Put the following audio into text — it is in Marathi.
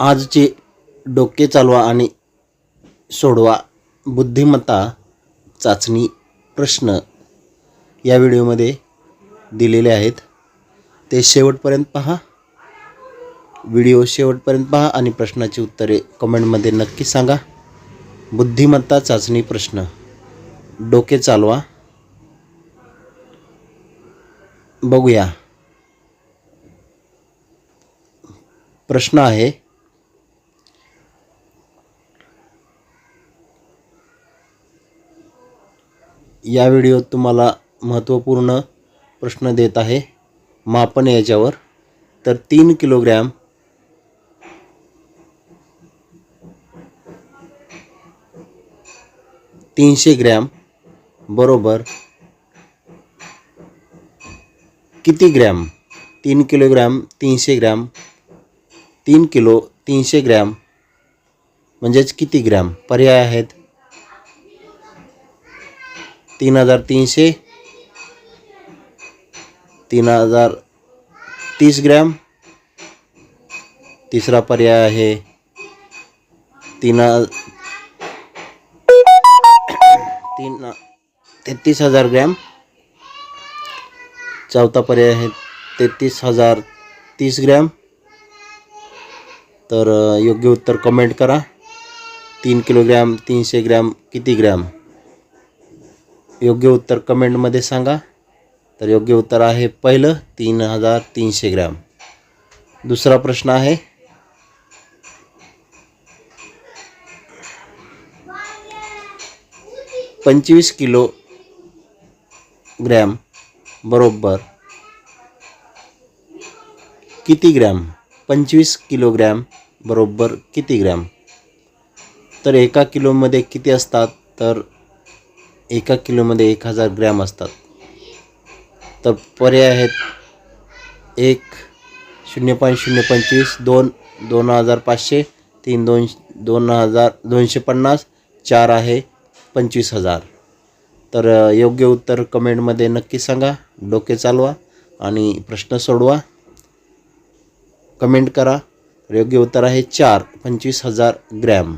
आजचे डोके चालवा आणि सोडवा बुद्धिमत्ता चाचणी प्रश्न या व्हिडिओमध्ये दिलेले आहेत. ते शेवटपर्यंत पहा. व्हिडिओ शेवटपर्यंत पहा आणि प्रश्नाची उत्तरे कमेंटमध्ये नक्की सांगा. बुद्धिमत्ता चाचणी प्रश्न. डोके चालवा. बघूया. प्रश्न आहे या व्हिडिओत तुम्हाला महत्त्वपूर्ण प्रश्न देत आहे. मापन याच्यावर. तर तीन किलोग्रॅम तीनशे ग्रॅम बरोबर किती ग्रॅम तीन किलोग्रॅम तीनशे ग्रॅम तीन किलो तीनशे ग्रॅम म्हणजेच किती ग्रॅम पर्याय आहेत. तीन हजार तीनशे तीन हजार तीस ग्रॅम. तिसरा पर्याय आहे तीन तीन तेहतीस हजार ग्रॅम. चौथा पर्याय आहे तेहतीस हजार तीस ग्रॅम. तर योग्य उत्तर कमेंट करा. तीन किलोग्रॅम तीनशे ग्रॅम किती ग्रॅम? योग्य उत्तर कमेंटमध्ये सांगा. तर योग्य उत्तर आहे पहिलं तीन हजार तीनशे ग्रॅम. दुसरा प्रश्न आहे पंचवीस किलो ग्रॅम बरोबर किती ग्रॅम? पंचवीस किलोग्रॅम बरोबर किती ग्रॅम? तर एका किलोमध्ये किती असतात? तर एका किलोमध्ये एक हजार ग्रॅम असतात. तर पर्याय आहेत एक शून्य पॉईंट शून्य पंचवीस दोन दोन हजार पाचशे तीन दोन दोन हजार दोनशे पन्नास चार आहे पंचवीस हजार. तर योग्य उत्तर कमेंटमध्ये नक्की सांगा डोके चालवा आणि प्रश्न सोडवा. कमेंट करा योग्य उत्तर आहे चार पंचवीस हजार ग्रॅम.